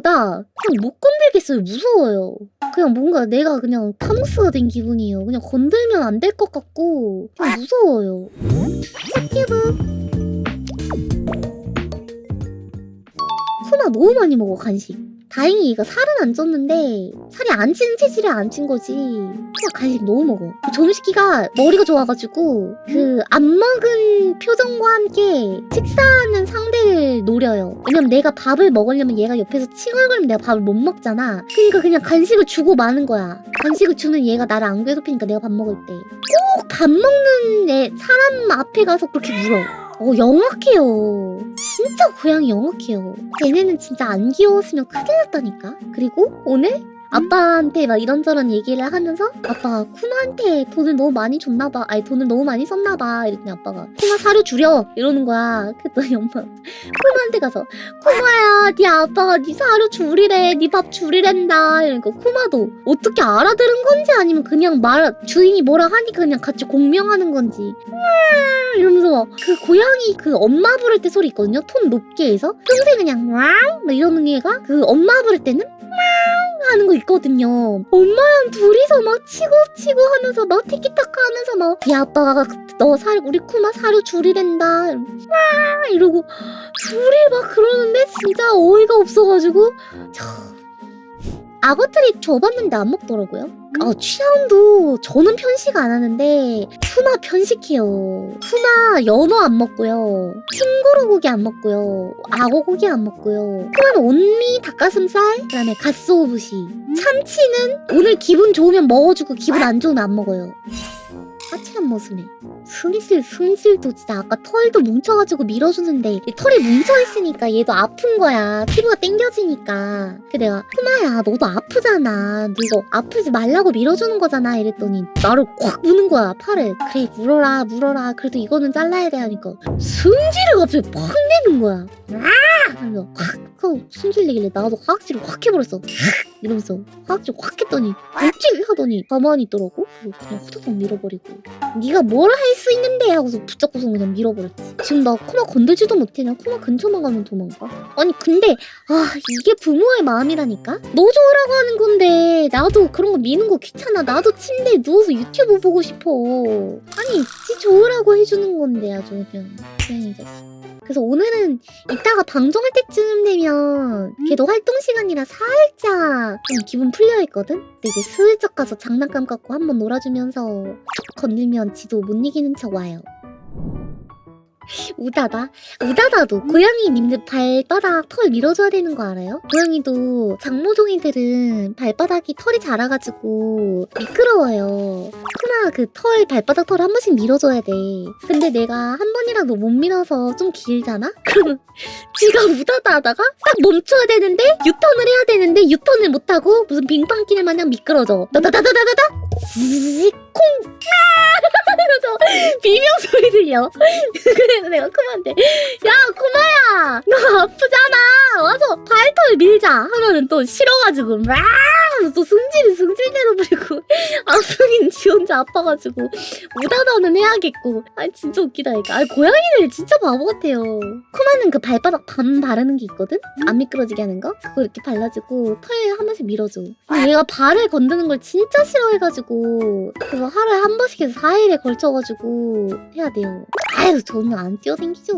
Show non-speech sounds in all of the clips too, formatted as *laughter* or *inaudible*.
건들기보다 그냥 못 건들겠어요. 무서워요. 그냥 뭔가 내가 그냥 타노스가 된 기분이에요. 그냥 건들면 안 될 것 같고 그냥 무서워요. 큐브 너무 많이 먹어 간식. 다행히 얘가 살은 안 쪘는데 살이 안 찌는 체질이 안찐 거지. 그냥 간식 너무 먹어. 그 조미식기가 머리가 좋아가지고 그 안 먹은 표정과 함께 식사하는 상대를 노려요. 왜냐면 내가 밥을 먹으려면 얘가 옆에서 칭얼거리면 내가 밥을 못 먹잖아. 그러니까 그냥 간식을 주고 마는 거야. 간식을 주면 얘가 나를 안 괴롭히니까 내가 밥 먹을 때. 꼭 밥 먹는 애 사람 앞에 가서 그렇게 물어. 어, 영악해요. 진짜 고양이 영악해요. 얘네는 진짜 안 귀여웠으면 큰일 났다니까. 그리고 오늘 아빠한테 막 이런저런 얘기를 하면서 아빠가 쿠마한테 돈을 너무 많이 줬나봐. 아니 돈을 너무 많이 썼나봐. 이랬더니 아빠가 쿠마 사료 줄여 이러는 거야. 그랬더니 엄마 쿠마한테 가서 쿠마야 네 아빠가 네 사료 줄이래. 네 밥 줄이랜다. 이러니까 쿠마도 어떻게 알아들은 건지 아니면 그냥 말 주인이 뭐라 하니까 그냥 같이 공명하는 건지 음, 이러면서 막그 고양이 그 엄마 부를 때 소리 있거든요. 톤 높게 해서 평소에 그냥 막 이러는 얘가 그 엄마 부를 때는 하는 거 있거든요. 엄마랑 둘이서 막 치고 치고 하면서 막 티키타카 하면서 막네 아빠가 너 사료 우리 쿠마 사료 줄이랜다. 와 이러고 둘이 막 그러는데 진짜 어이가 없어가지고 저... 악어트리 줘봤는데 안 먹더라고요. 아 취향도 저는 편식 안 하는데 푸마 편식해요. 푸마 연어 안 먹고요. 캥거루 고기 안 먹고요. 악어 고기 안 먹고요. 푸마는 온리 닭가슴살, 그다음에 갓소부시. 참치는 오늘 기분 좋으면 먹어주고 기분 안 좋으면 안 먹어요. 까칠한 모습에 승질 승질도 진짜 아까 털도 뭉쳐가지고 밀어주는데 이 털이 뭉쳐있으니까 얘도 아픈 거야. 피부가 땡겨지니까. 그 내가 푸마야 너도 아프잖아. 너 이거 아프지 말라고 밀어주는 거잖아. 이랬더니 나를 콱 무는 거야 팔을 그래 물어라 물어라. 그래도 이거는 잘라야 돼. 하니까 승질을 갑자기 팍 내는 거야. 아! 하면서 확 승질 내길래 나도 화학질을 확 해버렸어. 이러면서 화학질 확 했더니 물질 하더니 가만히 있더라고. 그냥 후다닥 밀어버리고 네가 뭘할 수 있는데 하고서 붙잡고서 그냥 밀어버렸지. 지금 나 코마 건들지도 못해 그냥 코마 근처만 가면 도망가? 아니 근데 아 이게 부모의 마음이라니까? 너 좋으라고 하는 건데 나도 그런 거 미는 거 귀찮아. 나도 침대에 누워서 유튜브 보고 싶어. 아니 지 좋으라고 해주는 건데 아주 그냥. 그냥 이 자식 그래서 오늘은 이따가 방송할 때쯤 되면 걔도 활동 시간이라 살짝 좀 기분 풀려 있거든. 근데 이제 슬쩍 가서 장난감 갖고 한번 놀아주면서 툭 건들면 지도 못 이기는 척 와요. 우다다 우다다도 고양이 님들 발바닥 털 밀어줘야 되는 거 알아요? 고양이도 장모종이들은 발바닥이 털이 자라가지고 미끄러워요. 쿠마 그털 발바닥 털 한 번씩 밀어줘야 돼. 근데 내가 한 번이라도 못 밀어서 좀 길잖아? *laughs* 그러면 지가 우다다 하다가 딱 멈춰야 되는데 유턴을 해야 되는데 유턴을 못하고 무슨 빙판길 마냥 미끄러져. 다다다다다다다 zzz, 콩 *laughs* *laughs* 비명 소리 들려. *laughs* 그래서 내가 쿠마한테 야 쿠마야! 너 아프잖아! 와서 발털 밀자! 하면은 또 싫어가지고 막! 하면서 또 승질이 승질대로 부리고 혼자 아파가지고 우다다는 해야겠고. 아 진짜 웃기다 이거. 아 고양이들 진짜 바보 같아요. 쿠마는 그 발바닥 반 바르는 게 있거든? 안 미끄러지게 하는 거? 그거 이렇게 발라주고 털 한 번씩 밀어줘. 근데 얘가 발을 건드는 걸 진짜 싫어해가지고 그거 하루에 한 번씩 해서 4일에 걸쳐가지고 해야 돼요 아유 저는 안 뛰어댕기죠.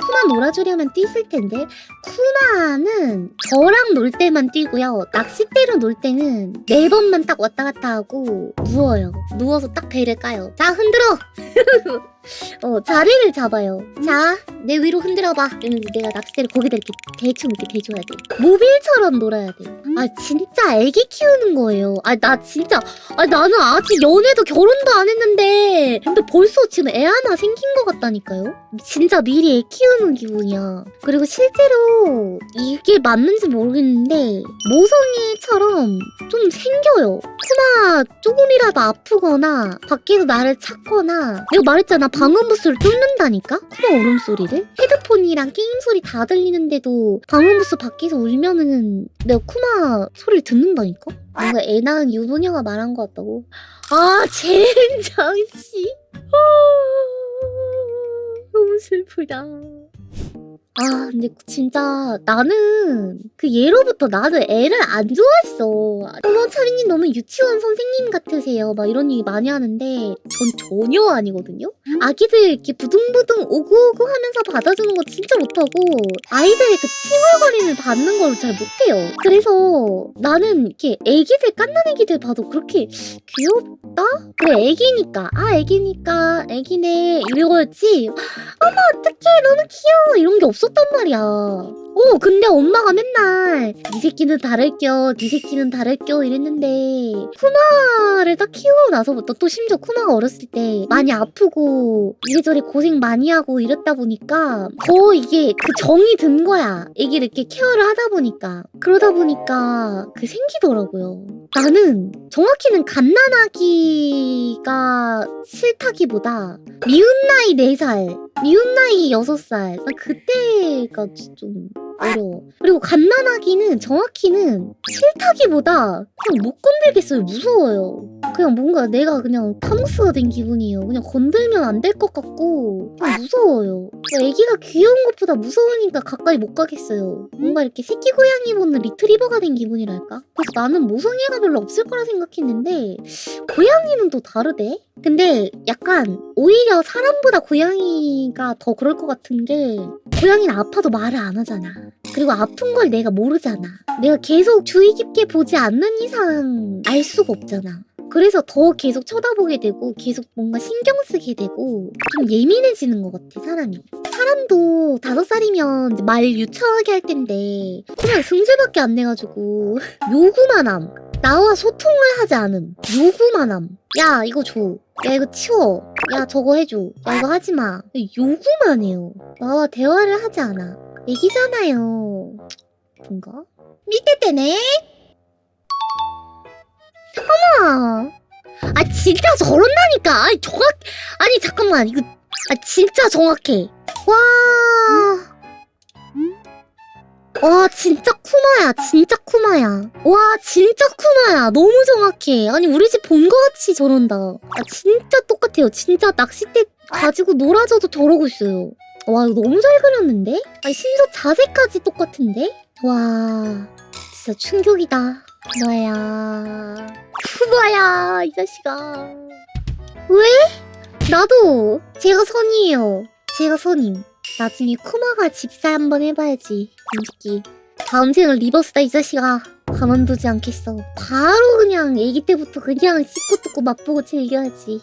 쿠마 놀아주려면 뛰실 텐데 쿠마는 저랑 놀 때만 뛰고요. 낚싯대로 놀 때는 네 번만 딱 왔다 갔다 하고 누워요. 누워서 딱 배를 까요. 자 흔들어 *laughs* 어 자리를 잡아요. 자 내 위로 흔들어봐. 이러면서 내가 낚싯대를 거기다 이렇게 대충 이렇게 대줘야 돼. 모빌처럼 놀아야 돼 아 진짜 애기 키우는 거예요. 아 나 진짜 아 나는 아직 연애도 결혼도 안 했는데 근데 벌써 지금 애 하나 생긴 것 같다니까요? 진짜 미리 애 키우는 기분이야. 그리고 실제로 이게 맞는지 모르겠는데 모성애처럼 좀 생겨요. 쿠마 조금이라도 아프거나 밖에서 나를 찾거나 내가 말했잖아 방음부스를 뚫는다니까? 쿠마 울음소리를? 헤드폰이랑 게임 소리 다 들리는데도 방음부스 밖에서 울면은 내가 쿠마 소리를 듣는다니까? 뭔가 애 낳은 유부녀가 말한 것 같다고? 아 젠장 씨. 아, 너무 슬프다 아 근데 진짜 나는 그 예로부터 나는 애를 안 좋아했어. 어머 차비님 너무 유치원 선생님 같으세요. 막 이런 얘기 많이 하는데 전 전혀 아니거든요. 아기들 이렇게 부둥부둥 오구오구 하면서 받아주는 거 진짜 못하고 아이들의 그 칭얼거림을 받는 걸 잘 못해요. 그래서 나는 이렇게 애기들 깐난 애기들 봐도 그렇게 귀엽다? 그래 애기니까 아 애기니까 애기네 이러겠지 어머 어떡해 너무 귀여워 이런 게 없 었단 말이야. 어 근데 엄마가 맨날 네 새끼는 다를겨 네 새끼는 다를겨 이랬는데 쿠마를 딱 키우고 나서부터 또 심지어 쿠마가 어렸을 때 많이 아프고 이래저래 고생 많이 하고 이랬다 보니까 더 이게 그 정이 든 거야. 애기를 이렇게 케어를 하다 보니까. 그러다 보니까 그 생기더라고요. 나는 정확히는 갓난아기가 싫다기보다 미운 나이 4살, 미운 나이 6살. 나 그때가 좀 어려워. 그리고 갓난아기는 정확히는 싫다기보다 그냥 못 건들겠어요. 무서워요. 그냥 뭔가 내가 그냥 타노스가 된 기분이에요. 그냥 건들면 안 될 것 같고 그냥 무서워요. 애기가 귀여운 것보다 무서우니까 가까이 못 가겠어요. 뭔가 이렇게 새끼 고양이 보는 리트리버가 된 기분이랄까? 그래서 나는 모성애가 별로 없을 거라 생각했는데 고양이는 또 다르대? 근데 약간 오히려 사람보다 고양이가 더 그럴 것 같은 게 고양이는 아파도 말을 안 하잖아. 그리고 아픈 걸 내가 모르잖아. 내가 계속 주의 깊게 보지 않는 이상 알 수가 없잖아. 그래서 더 계속 쳐다보게 되고 계속 뭔가 신경 쓰게 되고 좀 예민해지는 것 같아 사람이. 사람도 다섯 살이면 말 유창하게 할 텐데 그냥 승질밖에 안 내가지고 요구만 함. 나와 소통을 하지 않음. 요구만 함. 야 이거 줘. 야 이거 치워. 야 저거 해줘. 야 이거 하지 마. 요구만 해요. 나와 대화를 하지 않아. 애기잖아요. 뭔가? 밑에 때네. 어머. 아 진짜 저런다니까. 아니 정확. 아니 잠깐만 이거. 아 진짜 정확해. 와. 와 진짜 쿠마야 진짜 쿠마야 와 진짜 쿠마야 너무 정확해 아니 우리 집 본 거 같이 저런다 아 진짜 똑같아요 진짜 낚싯대 가지고 놀아줘도 저러고 있어요 와 이거 너무 잘 그렸는데? 아니 심지어 자세까지 똑같은데? 와 진짜 충격이다. 쿠마야 쿠마야 이 자식아. 왜? 나도 제가 선이에요. 제가 선임. 나중에 쿠마가 집사 한번 해봐야지 인식기 다음 생은 리버스다 이 자식아. 가만두지 않겠어. 바로 그냥 애기 때부터 그냥 씹고 뜯고 맛보고 즐겨야지